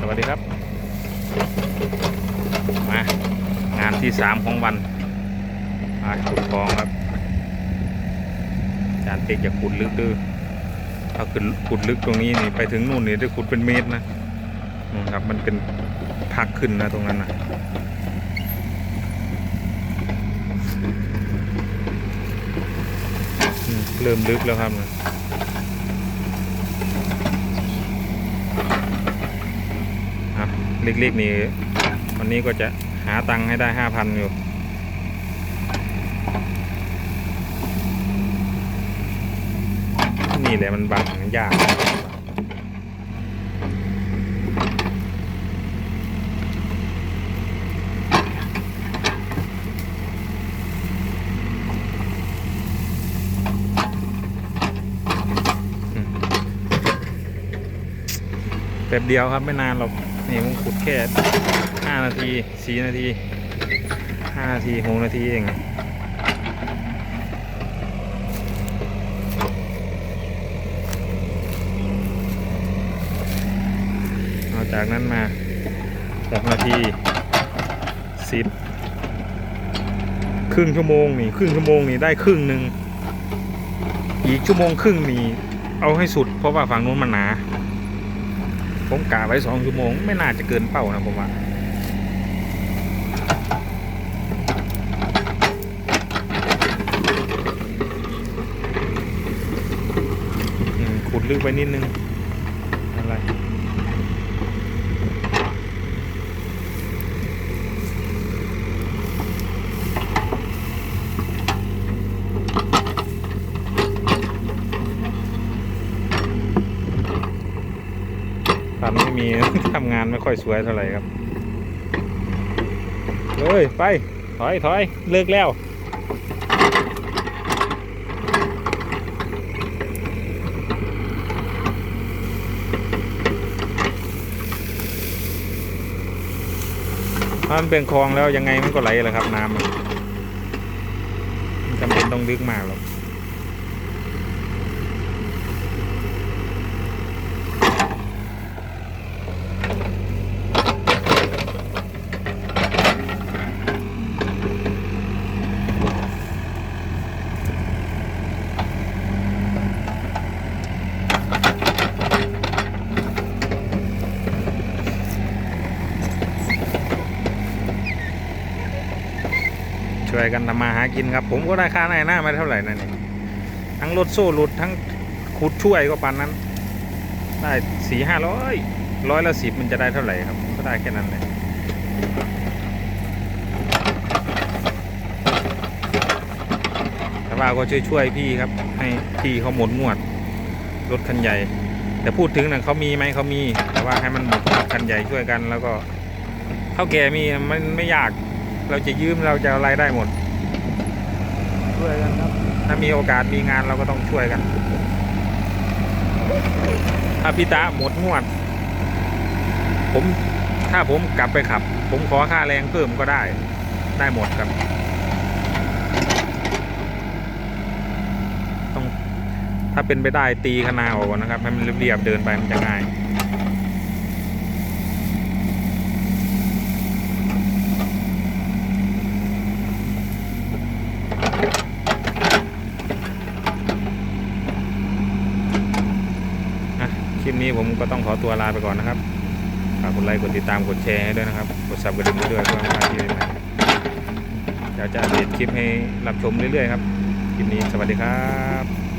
สวัสดีครับ มางานที่สามของวันมาขุดคลองครับอาจารย์เต็กจะขุดลึกดื้อถ้าขึ้นขุดลึกตรงนี้นี่ไปถึงนู่นนี่ได้ขุดเป็นเมตรนะนู่นครับมันเป็นพักขึ้นนะตรงนั้นนะเริ่มลึกแล้วครับนะ เล็กๆนี่วันนี้ก็จะหาตังค์ให้ได้ห้าพันอยู่นี่แหละมันบังยากแป๊บเดียวครับไม่นานหรอก นี่ผมขุดแค่ห้านาทีสี่นาทีห้านาทีหกนาทีเองเอาจากนั้นมาหกนาทีสิบครึ่งชั่วโมงนี่ ครึ่งชั่วโมงนี่ได้ครึ่งหนึ่งอีกชั่วโมงครึ่งนี่ เอาให้สุดเพราะว่าฝั่งนู้นมันหนา ผมกาไว้สองชั่วโมง ไม่น่าจะเกินเป้านะผมว่าขุดลึกไปนิดนึงอะไร ตอนไม่มีทำงานไม่ค่อยสวยเท่าไหร่ครับเฮ้ยไป ถอยถอยเลิกแล้วถ้ามันเป็นคลองแล้วยังไงมันก็ไหลแหละครับน้ำจำเป็นต้องลึกมากหรอก ช่วยกันทำมาหากินครับ ผมก็ได้ค่าหน้าหน้าไมาเท่าไหร่นั่นเองทั้งรถโซ่หลุดทั้งขุดช่วยก็ปานนั้น ได้สี่ห้าร้อยร้อยละสิบมันจะได้เท่าไหร่ครับ ก็ได้แค่นั้นเลยแต่ว่าก็ช่วยช่วยพี่ครับ ให้พี่เขาหมดงวดรถคันใหญ่ แต่พูดถึงนะเขามีไหมเขามี แต่ว่าให้มันหมดงวดคันใหญ่ช่วยกันแล้วก็เท่าแก่มีมันไม่ยาก เราจะยืมเราจะอะไรได้หมด ช่วยกันครับ ถ้ามีโอกาสมีงานเราก็ต้องช่วยกันถ้าพิตาหมดงวด ผมถ้าผมกลับไปขับ ผมขอค่าแรงเพิ่มก็ได้ ได้หมดครับ ต้องถ้าเป็นไปได้ตีคณาออกก่อนนะครับ ให้มันเรียบๆเดินไปมันจะง่าย อะ คลิปนี้ผมก็ต้องขอตัวลาไปก่อนนะครับฝากกดไลค์กดติดตามกดแชร์ให้ด้วยนะครับ กดซับกระดิ่งไว้ด้วยเพื่อไม่พลาดคลิปใหม่ๆเดี๋ยวจะอัปเดตคลิปให้รับชมเรื่อยๆครับ คลิปนี้สวัสดีครับ